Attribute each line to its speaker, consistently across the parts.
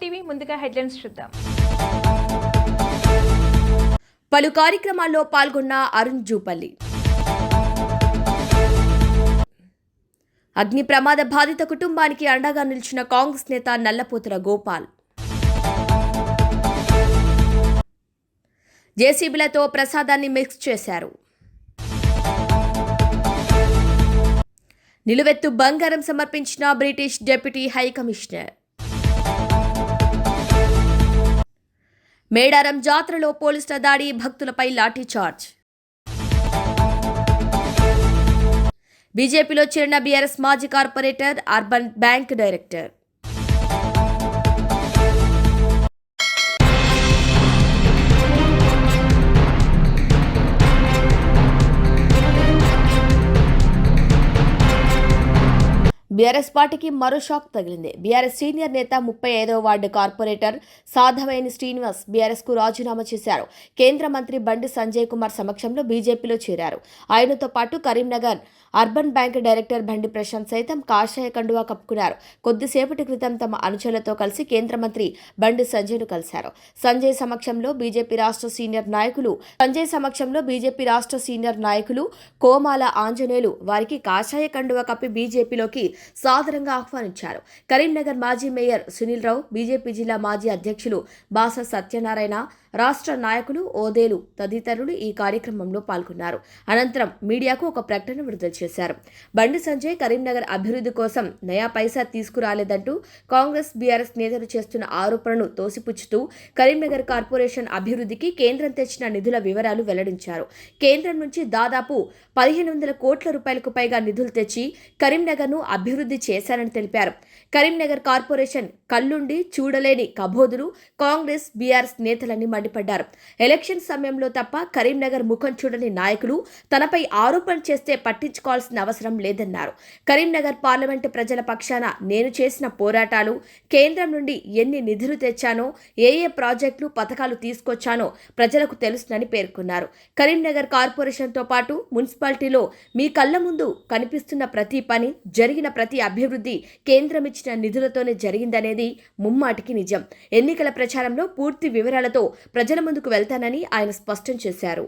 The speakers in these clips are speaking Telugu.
Speaker 1: టీవీ ముందుగా హెడ్లైన్స్ చూద్దాం.
Speaker 2: పలు కార్యక్రమాల్లో పాల్గొన్న అరుణ్ జూపల్లి. అగ్ని ప్రమాద బాధిత కుటుంబానికి అండగా నిలిచిన కాంగ్రెస్ నేత నల్లపోతుల గోపాల్. జేసీబీలతో ప్రసాదాన్ని మిక్స్ చేశారు. నిలువెత్తు బంగారం సమర్పించిన బ్రిటిష్ డిప్యూటీ హై మేడారం జాతరలో పోలీసుల దాడి భక్తులపై లాఠీచార్జ్ బీజేపీలో చేరిన బీఆర్ఎస్ మాజీ corporator urban bank director. BRS పార్టీకి మరో షాక్ తగిలింది. బీఆర్ఎస్ సీనియర్ నేత ముప్పై ఐదవ వార్డు కార్పొరేటర్ సాధవేని శ్రీనివాస్ బీఆర్ఎస్కు రాజీనామా చేశారు. కేంద్ర మంత్రి బండి సంజయ్ కుమార్ సమక్షంలో బీజేపీలో చేరారు. ఆయనతో పాటు కరీంనగర్ అర్బన్ బ్యాంక్ డైరెక్టర్ బండి ప్రశాంత్ సైతం కాషాయ కండువా కప్పుకున్నారు. కొద్దిసేపటి క్రితం తమ అనుచరులతో కలిసి కేంద్ర మంత్రి బండి సంజయ్ను కలిశారు. సంజయ్ సమక్షంలో బీజేపీ రాష్ట్ర సీనియర్ నాయకులు సంజయ్ సమక్షంలో బీజేపీ రాష్ట్ర సీనియర్ నాయకులు కోమాల ఆంజనేయులు వారికి కాషాయ కండువా కప్పి బీజేపీలోకి సాదరంగా ఆహ్వానించారు. కరీంనగర్ మాజీ మేయర్ సునీల్ రావు బీజేపీ జిల్లా మాజీ అధ్యక్షులు బాస సత్యనారాయణ రాష్ట్ర నాయకులు ఓదేలు తదితరులు ఈ కార్యక్రమంలో పాల్గొన్నారు. అనంతరం మీడియాకు ఒక ప్రకటన విడుదల చేశారు. బండి సంజయ్ కరీంనగర్ అభివృద్ధి కోసం నయా పైసా తీసుకురాలేదంటూ కాంగ్రెస్ బీఆర్ఎస్ నేతలు చేస్తున్న ఆరోపణను తోసిపుచ్చుతూ కరీంనగర్ కార్పొరేషన్ అభివృద్ధికి కేంద్రం తెచ్చిన నిధుల వివరాలు వెల్లడించారు. కేంద్రం నుంచి దాదాపు పదిహేను వందల కోట్ల రూపాయలకు పైగా నిధులు తెచ్చి కరీంనగర్ను అభివృద్ధి చేశారని తెలిపారు. కరీంనగర్ కార్పొరేషన్ కల్లుండి చూడలేని కబోదులు కాంగ్రెస్ బీఆర్ఎస్ నేతలని మండిపడ్డారు. ఎలక్షన్ సమయంలో తప్ప కరీంనగర్ ముఖం చూడని నాయకులు తనపై ఆరోపణ చేస్తే పట్టించుకోవాల్సిన అవసరం లేదన్నారు. కరీంనగర్ పార్లమెంటు ప్రజల పక్షాన నేను చేసిన పోరాటాలు కేంద్రం నుండి ఎన్ని నిధులు తెచ్చానో ఏ ఏ ప్రాజెక్టులు పథకాలు తీసుకొచ్చానో ప్రజలకు తెలుసునని పేర్కొన్నారు. కరీంనగర్ కార్పొరేషన్తో పాటు మున్సిపాలిటీలో మీ కళ్ళ ముందు కనిపిస్తున్న ప్రతి పని జరిగిన ప్రతి అభివృద్ధి కేంద్రం ఇచ్చిన నిధులతోనే జరిగిందనేది ముమ్మాటికి నిజం. ఎన్నికల ప్రచారంలో పూర్తి వివరాలతో ప్రజల ముందుకు వెళ్తానని ఆయన స్పష్టం చేశారు.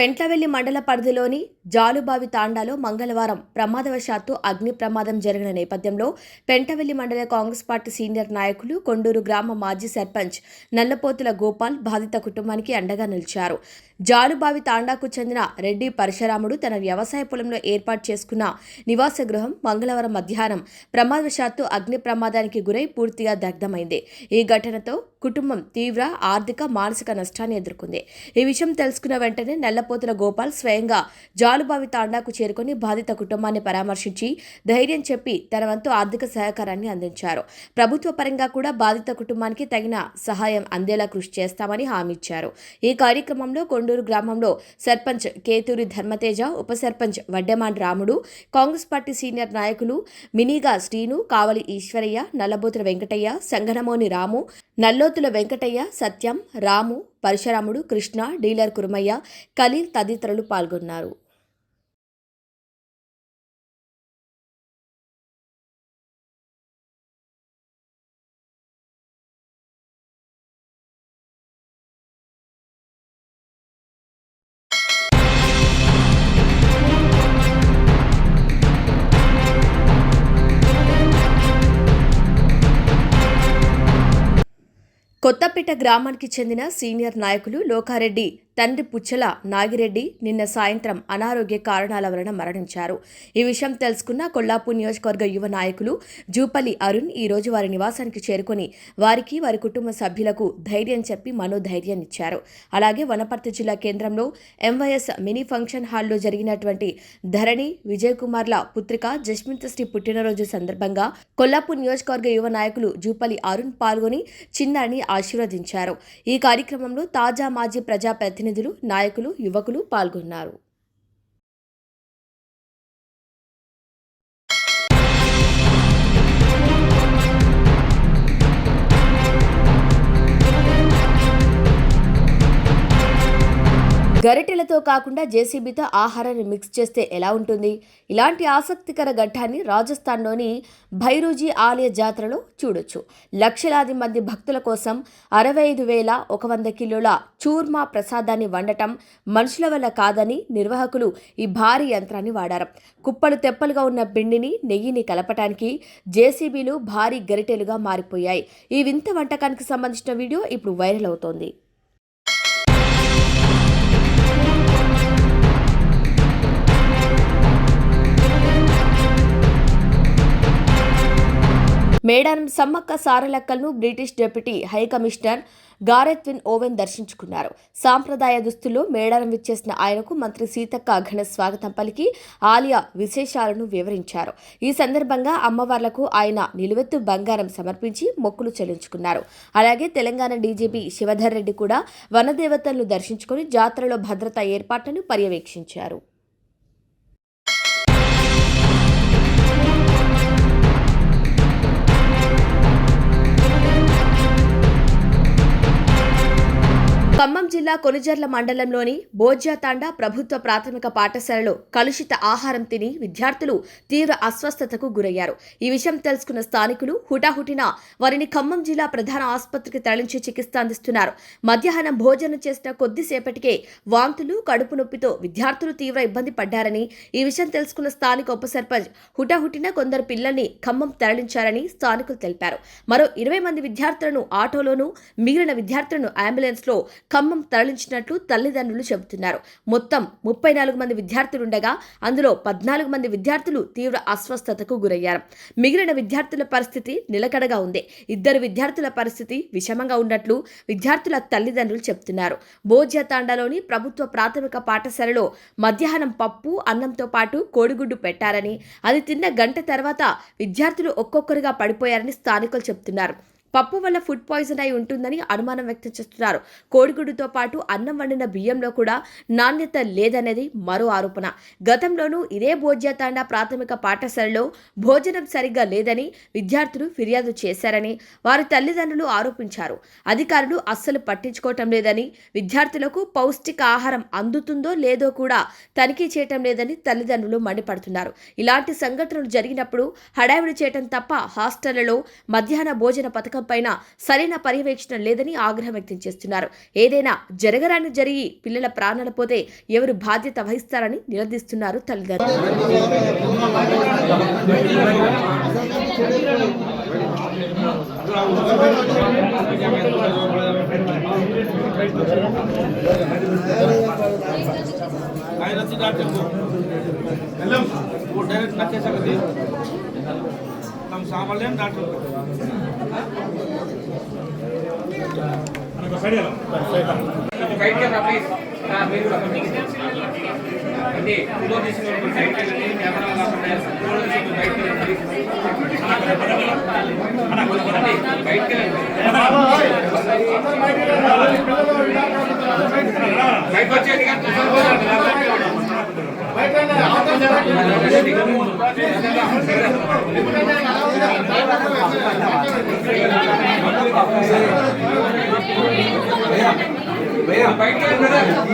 Speaker 2: పెంట్లవెల్లి మండల పరిధిలోని జాలుబావి తాండాలో మంగళవారం ప్రమాదవశాత్తు అగ్ని ప్రమాదం జరిగిన నేపథ్యంలో పెంటవెల్లి మండల కాంగ్రెస్ పార్టీ సీనియర్ నాయకులు కొండూరు గ్రామ మాజీ సర్పంచ్ నల్లపోతుల గోపాల్ బాధిత కుటుంబానికి అండగా నిలిచారు. జాలుబావి తాండాకు చెందిన రెడ్డి పరశురాముడు తన వ్యవసాయ పొలంలో ఏర్పాటు చేసుకున్న నివాస గృహం మంగళవారం మధ్యాహ్నం ప్రమాదవశాత్తు అగ్ని ప్రమాదానికి గురై పూర్తిగా దగ్ధమైంది. ఈ ఘటనతో కుటుంబం తీవ్ర ఆర్థిక మానసిక నష్టాన్ని ఎదుర్కొంది. ఈ విషయం తెలుసుకున్న వెంటనే నల్లపోతుల గోపాల్ స్వయంగా జాలుబావి తాండాకు చేరుకుని బాధిత కుటుంబాన్ని పరామర్శించి ధైర్యం చెప్పి తన వంతు ఆర్థిక సహకారాన్ని అందించారు. ప్రభుత్వ పరంగా కూడా బాధిత కుటుంబానికి తగిన సహాయం అందేలా కృషి చేస్తామని హామీ ఇచ్చారు. ఈ కార్యక్రమంలో కొండూరు గ్రామంలో సర్పంచ్ కేతూరి ధర్మతేజ ఉప సర్పంచ్ వడ్డెమాన్ రాముడు కాంగ్రెస్ పార్టీ సీనియర్ నాయకులు మినీగా శ్రీను కావలి ఈశ్వరయ్య నల్లబోతుల వెంకటయ్య సంగనమోని రాము నల్లో నల్లోతుల వెంకటయ్య సత్యం రాము పరశురాముడు కృష్ణ డీలర్ కురుమయ్య ఖలీల్ తదితరులు పాల్గొన్నారు. కొత్తపేట గ్రామానికి చెందిన సీనియర్ నాయకులు లోకారెడ్డి తండ్రి పుచ్చల నాగిరెడ్డి నిన్న సాయంత్రం అనారోగ్య కారణాల వలన మరణించారు. ఈ విషయం తెలుసుకున్న కొల్లాపూర్ నియోజకవర్గ యువ నాయకులు జూపల్లి అరుణ్ ఈ రోజు వారి నివాసానికి చేరుకొని వారికి వారి కుటుంబ సభ్యులకు ధైర్యం చెప్పి మనోధైర్యాన్ని ఇచ్చారు. అలాగే వనపర్తి జిల్లా కేంద్రంలో ఎంవైఎస్ మినీ ఫంక్షన్ హాల్లో జరిగినటువంటి ధరణి విజయ్ కుమార్ల పుత్రిక జస్మిత్ శ్రీ పుట్టినరోజు సందర్భంగా కొల్లాపూర్ నియోజకవర్గ యువ నాయకులు జూపల్లి అరుణ్ పాల్గొని చిన్నారిని ఆశీర్వదించారు. ఈ కార్యక్రమంలో తాజా మాజీ ప్రతినిధులు నాయకులు యువకులు పాల్గొన్నారు. కట్టెలతో కాకుండా జేసీబీతో ఆహారాన్ని మిక్స్ చేస్తే ఎలా ఉంటుంది? ఇలాంటి ఆసక్తికర ఘట్టాన్ని రాజస్థాన్లోని భైరూజీ ఆలయ జాతరలో చూడొచ్చు. లక్షలాది మంది భక్తుల కోసం అరవై ఐదు వేల ఒక వంద కిలోల చూర్మా ప్రసాదాన్ని వండటం మనుషుల వల్ల కాదని నిర్వాహకులు ఈ భారీ యంత్రాన్ని వాడారు. కుప్పలు తెప్పలుగా ఉన్న పిండిని నెయ్యిని కలపటానికి జేసీబీలు భారీ గరిటెలుగా మారిపోయాయి. ఈ వింత వంటకానికి సంబంధించిన వీడియో ఇప్పుడు వైరల్ అవుతోంది. Medaram Sammakka సారలక్కలను British deputy high commissioner Gareth Wynn Owen దర్శించుకున్నారు. సాంప్రదాయ దుస్తుల్లో మేడారం విచ్చేసిన ఆయనకు మంత్రి సీతక్క ఘన స్వాగతం పలికి ఆలియా విశేషాలను వివరించారు. ఈ సందర్భంగా అమ్మవార్లకు ఆయన నిలువెత్తు బంగారం సమర్పించి మొక్కులు చెల్లించుకున్నారు. అలాగే తెలంగాణ డీజీపీ శివధర్ రెడ్డి కూడా వనదేవతలను దర్శించుకుని జాతరలో భద్రతా ఏర్పాట్లను పర్యవేక్షించారు. జిల్లా కొనుజర్ల మండలంలోని బోజ్యాతాండా ప్రభుత్వ ప్రాథమిక పాఠశాలలో కలుషిత ఆహారం తిని విద్యార్థులు తీవ్ర అస్వస్థతకు గురయ్యారు. ఈ విషయం తెలుసుకున్న స్థానికులు హుటాహుటిన వారిని ఖమ్మం జిల్లా ప్రధాన ఆసుపత్రికి తరలించి చికిత్స అందిస్తున్నారు. మధ్యాహ్నం భోజనం చేసిన కొద్దిసేపటికే వాంతులు కడుపు నొప్పితో విద్యార్థులు తీవ్ర ఇబ్బంది పడ్డారని ఈ విషయం తెలుసుకున్న స్థానిక ఉప సర్పంచ్ హుటాహుటిన కొందరు పిల్లల్ని ఖమ్మం తరలించారని స్థానికులు తెలిపారు. మరో ఇరవై మంది విద్యార్థులను ఆటోలోనూ మిగిలిన విద్యార్థులను అంబులెన్స్లో ఖమ్మం తరలించినట్లు తల్లిదండ్రులు చెబుతున్నారు. మొత్తం ముప్పై నాలుగు మంది విద్యార్థులుండగా అందులో పద్నాలుగు మంది విద్యార్థులు తీవ్ర అస్వస్థతకు గురయ్యారు. మిగిలిన విద్యార్థుల పరిస్థితి నిలకడగా ఉంది. ఇద్దరు విద్యార్థుల పరిస్థితి విషమంగా ఉన్నట్లు విద్యార్థుల తల్లిదండ్రులు చెబుతున్నారు. బోజ్యతాండాలోని ప్రభుత్వ ప్రాథమిక పాఠశాలలో మధ్యాహ్నం పప్పు అన్నంతో పాటు కోడిగుడ్డు పెట్టారని అది తిన్న గంట తర్వాత విద్యార్థులు ఒక్కొక్కరుగా పడిపోయారని స్థానికులు చెబుతున్నారు. పప్పు వల్ల ఫుడ్ పాయిజన్ అయి ఉంటుందని అనుమానం వ్యక్తం చేస్తున్నారు. కోడిగుడుతో పాటు అన్నం వండిన బియ్యంలో కూడా నాణ్యత లేదనేది మరో ఆరోపణ. గతంలోనూ ఇదే భోజ్యతాండ ప్రాథమిక పాఠశాలలో భోజనం సరిగ్గా లేదని విద్యార్థులు ఫిర్యాదు చేశారని వారి తల్లిదండ్రులు ఆరోపించారు. అధికారులు అస్సలు పట్టించుకోవటం లేదని విద్యార్థులకు పౌష్టిక ఆహారం అందుతుందో లేదో కూడా తనిఖీ చేయటం లేదని తల్లిదండ్రులు మండిపడుతున్నారు. ఇలాంటి సంఘటనలు జరిగినప్పుడు హడావిడి చేయటం తప్ప హాస్టళ్ళలో మధ్యాహ్న భోజన పథకం పైన సరైన పర్యవేక్షణ లేదని ఆగ్రహం వ్యక్తం చేస్తున్నారు. ఏదైనా జరగరాని జరిగి పిల్లల ప్రాణాలు పోతే ఎవరు బాధ్యత వహిస్తారని నిలదీస్తున్నారు తల్లిదండ్రులు.
Speaker 3: ನಮ್ಮ ಸಾಮಾನ್ಯ ಡಾಕ್ಟರ್ బయటకు వచ్చేది బయటకు వెళ్ళండి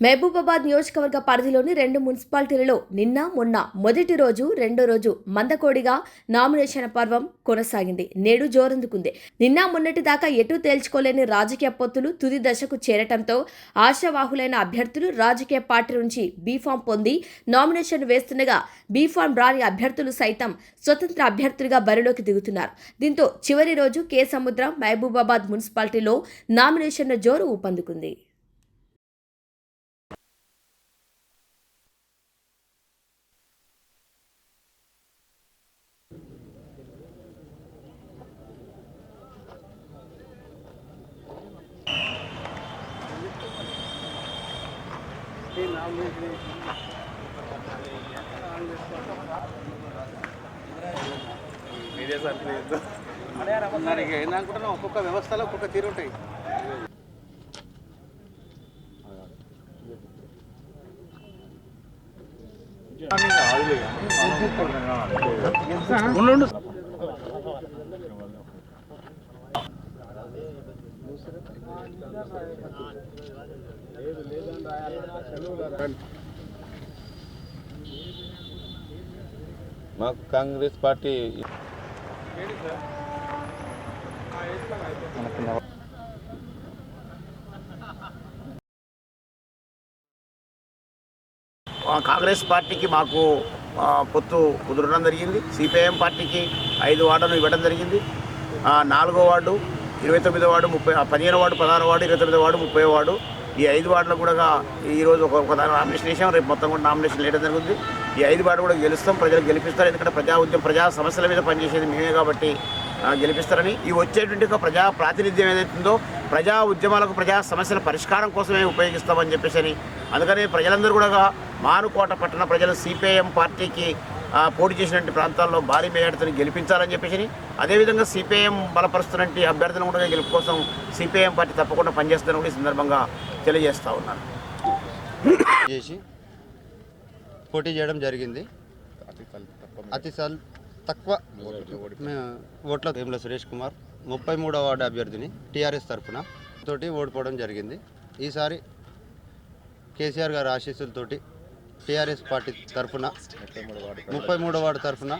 Speaker 2: మహబూబాబాద్ నియోజకవర్గ పరిధిలోని రెండు మున్సిపాలిటీలలో నిన్న మొన్న మొదటి రోజు రెండో రోజు మందకోడిగా నామినేషన్ పర్వం కొనసాగింది. నేడు జోరందుకుంది. నిన్న మొన్నటి దాకా ఎటు తేల్చుకోలేని రాజకీయ పొత్తులు తుది దశకు చేరటంతో ఆశావాహులైన అభ్యర్థులు రాజకీయ పార్టీ నుంచి బీఫామ్ పొంది నామినేషన్ వేస్తుండగా బీఫామ్ రాని అభ్యర్థులు సైతం స్వతంత్ర అభ్యర్థులుగా బరిలోకి దిగుతున్నారు. దీంతో చివరి రోజు కే సముద్రం మహబూబాబాద్ మున్సిపాలిటీలో నామినేషన్ల జోరు ఊపందుకుంది.
Speaker 4: మీరే సార్ ఏందనుకుంటున్నాం ఒక్కొక్క వ్యవస్థలో ఒక్కొక్క తీరు ఉంటాయి. ఉండు.
Speaker 5: మాకు కాంగ్రెస్ పార్టీ
Speaker 6: కాంగ్రెస్ పార్టీకి మాకు పొత్తు కుదరడం జరిగింది. సిపిఐఎం పార్టీకి ఐదు వార్డులను ఇవ్వడం జరిగింది. నాలుగో వార్డు ఇరవై తొమ్మిదో వార్డు ముప్పై పదిహేను వార్డు పదహారు వార్డు ఇరవై తొమ్మిదో వార్డు ముప్పై వార్డు ఈ ఐదు వార్డులు కూడా ఈరోజు ఒక ఒక నామినేషన్ వేసాం రేపు మొత్తం కూడా నామినేషన్ లేట జరుగుతుంది. ఈ ఐదు వార్డు కూడా గెలుస్తాం. ప్రజలు గెలిపిస్తారు. ఎందుకంటే ప్రజా ఉద్యమం ప్రజా సమస్యల మీద పనిచేసేది మేమే కాబట్టి గెలిపిస్తారని. ఈ వచ్చేటువంటి ఒక ప్రజా ప్రాతినిధ్యం ఏదైతుందో ప్రజా ఉద్యమాలకు ప్రజా సమస్యల పరిష్కారం కోసమే ఉపయోగిస్తామని చెప్పేసి అని. అందుకని ప్రజలందరూ కూడా మానుకోట పట్టణ ప్రజలు సిపిఐఎం పార్టీకి పోటీ చేసినటువంటి ప్రాంతాల్లో భారీ మేయడతో గెలిపించాలని చెప్పేసి అదేవిధంగా సిపిఐఎం బలపరుస్తున్నటువంటి అభ్యర్థులను కూడా గెలుపు కోసం సిపిఐఎం పార్టీ తప్పకుండా పనిచేస్తుందని కూడా ఈ సందర్భంగా తెలియజేస్తూ ఉన్నాను.
Speaker 7: చేసి పోటీ చేయడం జరిగింది. అతి తక్కువ ఓట్ల వేముల సురేష్ కుమార్ ముప్పై మూడవ వార్డు అభ్యర్థిని టీఆర్ఎస్ తరఫున తోటి ఓడిపోవడం జరిగింది. ఈసారి కేసీఆర్ గారి ఆశీస్సులతోటి టీఆర్ఎస్ పార్టీ తరఫున ముప్పై మూడవ వార్డు తరఫున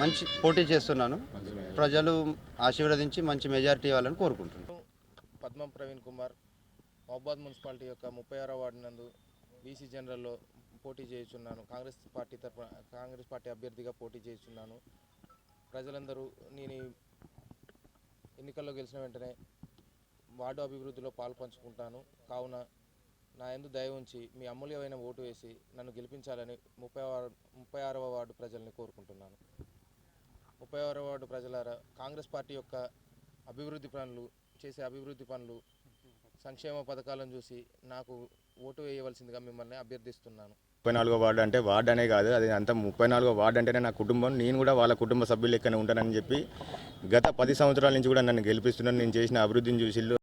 Speaker 7: మంచి పోటీ చేస్తున్నాను. ప్రజలు ఆశీర్వదించి మంచి మెజారిటీ ఇవ్వాలని కోరుకుంటున్నాను.
Speaker 8: పద్మం ప్రవీణ్ కుమార్ మహబాద్ మున్సిపాలిటీ యొక్క ముప్పై ఆరో వార్డు నందు బీసీ జనరల్లో పోటీ చేయుచున్నాను. కాంగ్రెస్ పార్టీ తరఫున కాంగ్రెస్ పార్టీ అభ్యర్థిగా పోటీ చేయుచున్నాను. ప్రజలందరూ నేను ఎన్నికల్లో గెలిచిన వెంటనే వార్డు అభివృద్ధిలో పాలు పంచుకుంటాను. కావున నా ఎందు దయ ఉంచి మీ అమూల్యమైన ఓటు వేసి నన్ను గెలిపించాలని ముప్పై ఆరు ముప్పై ఆరవ వార్డు ప్రజల్ని కోరుకుంటున్నాను. ముప్పై ఆరవ వార్డు ప్రజలారా కాంగ్రెస్ పార్టీ యొక్క అభివృద్ధి పనులు చేసే అభివృద్ధి పనులు సంక్షేమ పథకాలను చూసి నాకు ఓటు వేయవలసిందిగా మిమ్మల్ని అభ్యర్థిస్తున్నాను.
Speaker 5: ముప్పై నాలుగో వార్డు అంటే వార్డు అనే కాదు అది అంతా ముప్పై నాలుగో వార్డు అంటేనే నా కుటుంబం. నేను కూడా వాళ్ళ కుటుంబ సభ్యులు లెక్కనే ఉంటానని చెప్పి గత పది సంవత్సరాల నుంచి కూడా నన్ను గెలిపిస్తున్నాను. నేను చేసిన అభివృద్ధిని చూసిళ్ళు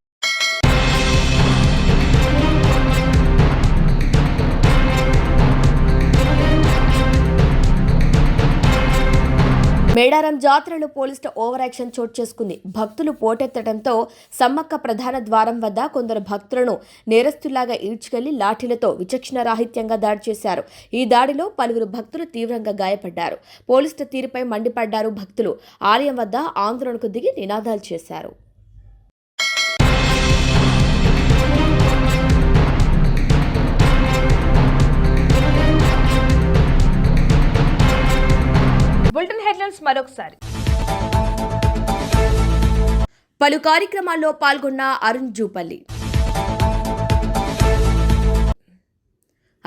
Speaker 2: మేడారం జాతరలో పోలీసుల ఓవర్ యాక్షన్ చోటు చేసుకుంది. భక్తులు పోటెత్తడంతో సమ్మక్క ప్రధాన ద్వారం వద్ద కొందరు భక్తులను నేరస్తుల్లాగా ఈడ్చుకెళ్ళి లాఠీలతో విచక్షణ రాహిత్యంగా దాడి చేశారు. ఈ దాడిలో పలువురు భక్తులు తీవ్రంగా గాయపడ్డారు. పోలీసుల తీరుపై మండిపడ్డారు భక్తులు. ఆలయం వద్ద ఆందోళనకు దిగి నినాదాలు చేశారు.
Speaker 1: బులెటిన్ హెడ్లైన్స్ మరొకసారి.
Speaker 2: పలు కార్యక్రమాల్లో పాల్గొన్న అరుణ్ జూపల్లి.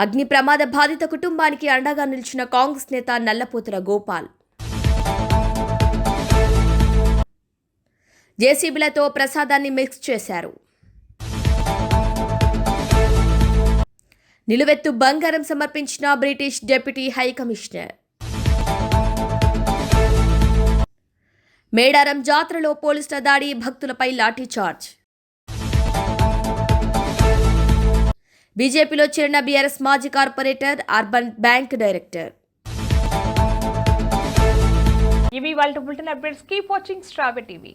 Speaker 2: అగ్ని ప్రమాద బాధిత కుటుంబానికి అండగా నిలిచిన కాంగ్రెస్ నేత నల్లపోతుల గోపాల్. జేసీబీలతో ప్రసాదాన్ని మిక్స్ చేశారు. నిలువెత్తు బంగారం సమర్పించిన బ్రిటిష్ డిప్యూటీ హై మేడారం జాతరలో పోలీసుల దాడి భక్తులపై లాఠీచార్జ్ బీజేపీలో చేరిన బీఆర్ఎస్ మాజీ కార్పొరేటర్ అర్బన్ బ్యాంక్ డైరెక్టర్.
Speaker 1: ఇవి వాళ్ళ బులెటిన్ అప్డేట్స్. కీప్ వాచింగ్ స్ట్రాబె టీవీ.